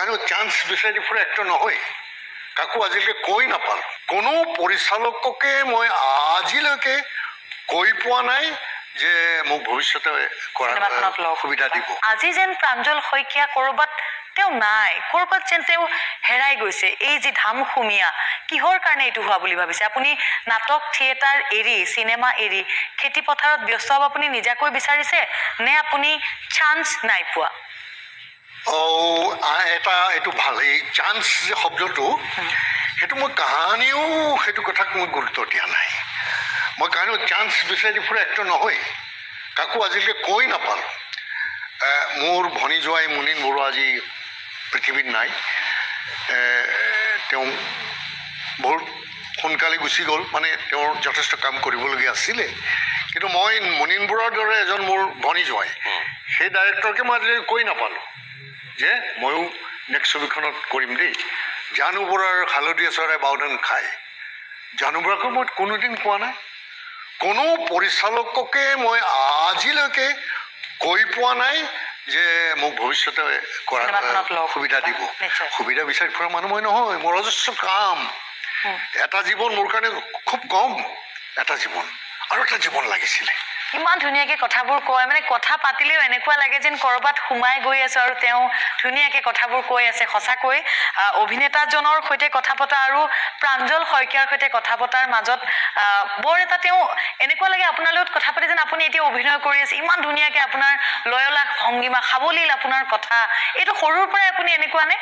কাৰো চান্স বিচাৰি ফুৰা এক্টৰ নহয়? কাকো আজিলৈকে কৈ নাপালোঁ। কোনো পৰিচালককে মই আজিলৈকে কৈ পোৱা নাই যে মোক ভৱিষ্যতে কৰাৰ সুবিধা দিব। আজি যেন প্ৰাঞ্জল শইকীয়া ক'ৰবাত তেওঁ নাই ক'ৰবাত যেন তেওঁ হেৰাই গৈছে। এই যি ধামখুমীয়া কিহৰ কাৰণে এইটো হোৱা বুলি ভাবিছে? আপুনি নাটক থিয়েটাৰ এৰি চিনেমা এৰি খেতি পথাৰত ব্যস্ত হ'ব আপুনি নিজাকৈ বিচাৰিছে? নে আপুনি চান্স নাই পোৱা? এটা এইটো ভালো এই চান্স যে শব্দটো সেইটো মই কাহানিও সেইটো কথাক মই গুৰুত্ব দিয়া নাই। মই কাহানিও চান্স বিচাৰি ফুৰা এক্টৰ নহয় কাকো আজিলৈকে কৈ নাপালোঁ। মোৰ ভনী জোৱাই মুনীন বৰুৱা আজি পৃথিৱীত নাই। তেওঁ বহুত সোনকালে গুচি গ'ল। মানে তেওঁৰ যথেষ্ট কাম কৰিবলগীয়া আছিলে। কিন্তু মই মুনীন বৰুৱাৰ দৰে এজন মোৰ ভনী জোৱাই সেই ডাইৰেক্টৰকে মই আজিলৈকে কৈ নাপালোঁ। যে ময়ো নেক্সট ছবিখনত কৰিম দেই। জানু হালধীয়া চৰাই বাওধান খাই জানু মই কোনোদিন কোৱা নাই। কোনো পৰিচালককে মই আজিলৈকে কৈ পোৱা নাই যে মোক ভৱিষ্যতে কৰাৰ সুবিধা দিব। সুবিধা বিচাৰি ফুৰা মানুহ মই নহয় মোৰ অজস্ৰ কাম। এটা জীৱন মোৰ কাৰণে খুব কম। এটা জীৱন আৰু এটা জীৱন লাগিছিলে। ইমান ধুনীয়াকে কথাবোৰ কয়। মানে কথা পাতিলেও এনেকুৱা লাগে যেন ক'ৰবাত সোমাই গৈ আছো আৰু তেওঁ ধুনীয়াকে কথাবোৰ কৈ আছে। সঁচাকৈ অভিনেতাজনৰ সৈতে কথা পতা আৰু প্ৰাঞ্জল শইকীয়াৰ সৈতে কথা পতাৰ মাজত বৰ এটা তেওঁ এনেকুৱা লাগে আপোনাৰ লগত কথা পাতি যেন আপুনি এতিয়া অভিনয় কৰি আছে। ইমান ধুনীয়াকে আপোনাৰ লয়লা ভংগীমা সাৱলীল আপোনাৰ কথা। এইটো সৰুৰ পৰাই আপুনি এনেকুৱা নে?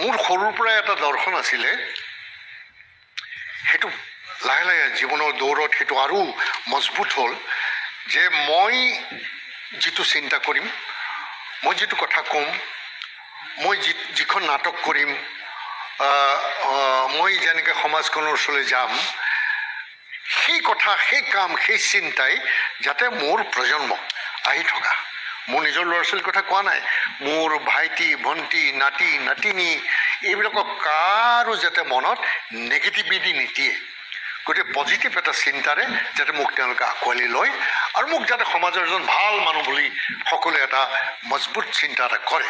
মোৰ সৰুৰ পৰাই এটা দৰ্শন আছিলে। সেইটো লাহে লাহে জীৱনৰ দৌৰত সেইটো আৰু মজবুত হ'ল যে মই যিটো চিন্তা কৰিম, মই যিটো কথা ক'ম, মই যি যিখন নাটক কৰিম মই যেনেকৈ সমাজখনৰ ওচৰলৈ যাম, সেই কথা, সেই কাম, সেই চিন্তাই যাতে মোৰ প্ৰজন্মক আহি থকা। মোৰ নিজৰ ল'ৰা ছোৱালীৰ কথা কোৱা নাই, মোৰ ভাইটি, ভণ্টি, নাতি, নাতিনী, এইবিলাকক কাৰো যাতে মনত নেগেটিভিটি নিদিয়ে। গতিকে পজিটিভ এটা চিন্তাৰে যাতে মোক তেওঁলোকে আঁকোৱালি লয় আৰু মোক যাতে সমাজৰ এজন ভালো মানুহ বুলি সকলোৱে এটা মজবুত চিন্তা এটা কৰে।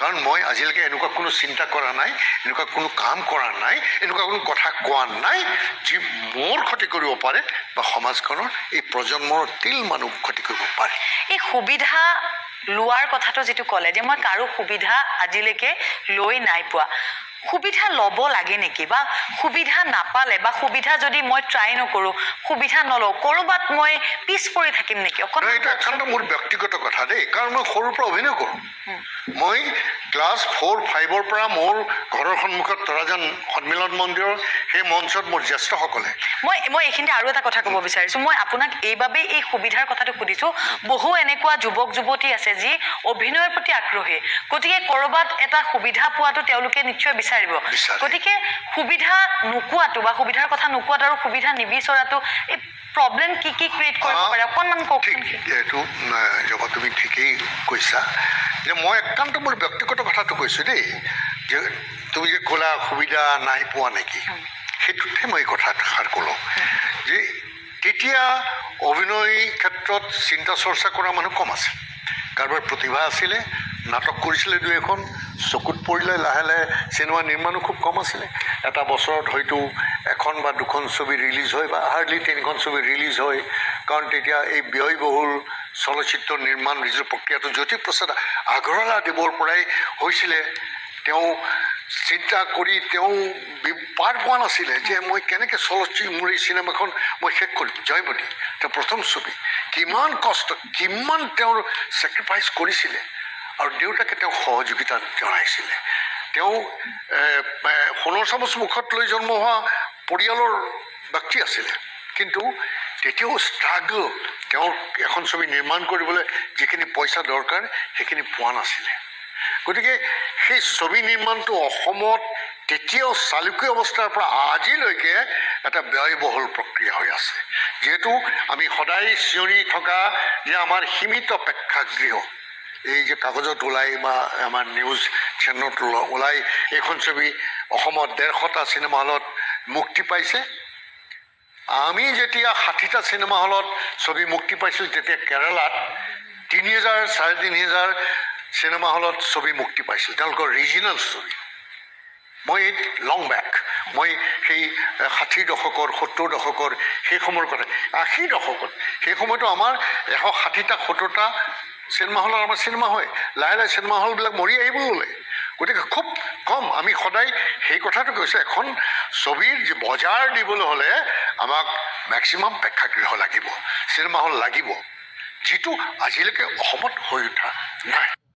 কাৰণ মই আজিলৈকে এনেকুৱা কোনো চিন্তা কৰা নাই, এনেকুৱা কোনো কাম কৰা নাই, এনেকুৱা কোনো কথা কোৱা নাই যি মোৰ ক্ষতি কৰিব পাৰে বা সমাজখনৰ এই প্ৰজন্মৰ তিল মানুহ ক্ষতি কৰিব পাৰে। এই সুবিধা লোৱাৰ কথাটো যিটো ক'লে যে মই কাৰো সুবিধা আজিলৈকে লৈ নাই পোৱা। সুবিধা ল'ব লাগে নেকি? বা সুবিধা নাপালে বা সুবিধা যদি মই ট্ৰাই নকৰোঁ সুবিধা নলওঁ ক'ৰবাত মই পিছ পৰি থাকিম নেকি? অকণমান এইটো কওকচোন। একান্ত মোৰ ব্যক্তিগত কথা দেই কাৰণ মই সৰুৰ পৰা অভিনয় কৰোঁ। মই ক্লাছ ফ'ৰ ফাইভৰ পৰা মোৰ ঘৰৰ সন্মুখত তৰাজান সন্মিলন মন্দিৰৰ সেই মঞ্চত মোৰ জ্যেষ্ঠসকলে। মই মই এইখিনিতে আৰু এটা কথা ক'ব বিচাৰিছোঁ। মই আপোনাক এইবাবেই এই সুবিধাৰ কথাটো সুধিছোঁ। বহু এনেকুৱা যুৱক যুৱতী আছে যি অভিনয়ৰ প্ৰতি আগ্ৰহী। গতিকে ক'ৰবাত এটা সুবিধা পোৱাটো তেওঁলোকে নিশ্চয় বিচাৰিব। বিচাৰে। গতিকে সুবিধা নোকোৱাটো বা সুবিধাৰ কথা নোকোৱাটো আৰু সুবিধা নিবিচৰাটো এই প্ৰব্লেম কি কি ক্ৰিয়েট কৰিব পাৰে? অকণমান কওকচোন। এইটো জবা তুমি ঠিকেই কৈছা। যে মই একান্ত মোৰ ব্যক্তিগত কথাটো কৈছোঁ দেই যে তুমি যে ক'লা সুবিধা নাই পোৱা নেকি সেইটোতহে মই এই কথাষাৰ ক'লোঁ। যে তেতিয়া অভিনয় ক্ষেত্ৰত চিন্তা চৰ্চা কৰা মানুহ কম আছিল। কাৰোবাৰ প্ৰতিভা আছিলে নাটক কৰিছিলে দুই এখন চকুত পৰিলে লাহে লাহে চিনেমা নিৰ্মাণো খুব কম আছিলে। এটা বছৰত হয়তো এখন বা দুখন ছবি ৰিলিজ হয় বা হাৰ্ডলি তিনিখন ছবি ৰিলিজ হয়। কাৰণ তেতিয়া এই ব্যয়বহুল চলচ্চিত্ৰ নিৰ্মাণ ৰিজু প্ৰক্ৰিয়াটো জ্যোতিপ্ৰসাদ আগৰৱালা দেৱৰ পৰাই হৈছিলে, তেওঁ চিন্তা কৰি তেওঁ পাৰ পোৱা নাছিলে যে মই কেনেকৈ চলচ্চিত্ৰ, মোৰ এই চিনেমাখন মই শেষ কৰিম। জয়মতী তেওঁ প্ৰথম ছবি। কিমান কষ্ট, কিমান তেওঁৰ ছেক্ৰিফাইচ কৰিছিলে। আৰু দেউতাকে তেওঁক সহযোগিতা জনাইছিলে। তেওঁ সোণৰ চামুচ মুখত লৈ জন্ম হোৱা পৰিয়ালৰ ব্যক্তি আছিলে। কিন্তু তেতিয়াও ষ্ট্ৰাগল তেওঁৰ এখন ছবি নিৰ্মাণ কৰিবলৈ যিখিনি পইচা দৰকাৰ, সেইখিনি পোৱা নাছিলে। গতিকে সেই ছবি নিৰ্মাণটো অসমত তেতিয়াও চালুকীয় অৱস্থাৰ পৰা আজিলৈকে এটা ব্যয়বহুল প্ৰক্ৰিয়া হৈ আছে। যিহেতু আমি সদায় চিঞৰি থকা যে আমাৰ সীমিত প্ৰেক্ষাগৃহ এই যে কাগজত ওলাই বা আমাৰ নিউজ চেনেলত ওলা- ওলাই, এইখন ছবি অসমত ডেৰশটা চিনেমা হলত মুক্তি পাইছে। আমি যেতিয়া ষাঠিটা চিনেমা হলত ছবি মুক্তি পাইছিল, তেতিয়া কেৰালাত তিনি হেজাৰ, চাৰে তিনি হেজাৰ চিনেমা হলত ছবি মুক্তি পাইছিল। তেওঁলোকৰ ৰিজিনেল ছবি। মই লং বেক মই সেই ষাঠি দশকৰ, সত্তৰ দশকৰ, সেই সময়ৰ কথা। আশী দশকত, সেই সময়তো আমাৰ এশ ষাঠিটা, সত্তৰটা চিনেমা হলত আমাৰ চিনেমা হয়। লাহে লাহে চিনেমা হলবিলাক মৰি আহিব ল'লে গতিকে খুব কম। আমি সদায় সেই কথাটো কৈছোঁ, এখন ছবিৰ বজাৰ দিবলৈ হ'লে আমাক মেক্সিমাম প্ৰেক্ষাগৃহ লাগিব চিনেমা হল লাগিব, যিটো আজিলৈকে অসমত হৈ উঠা নাই।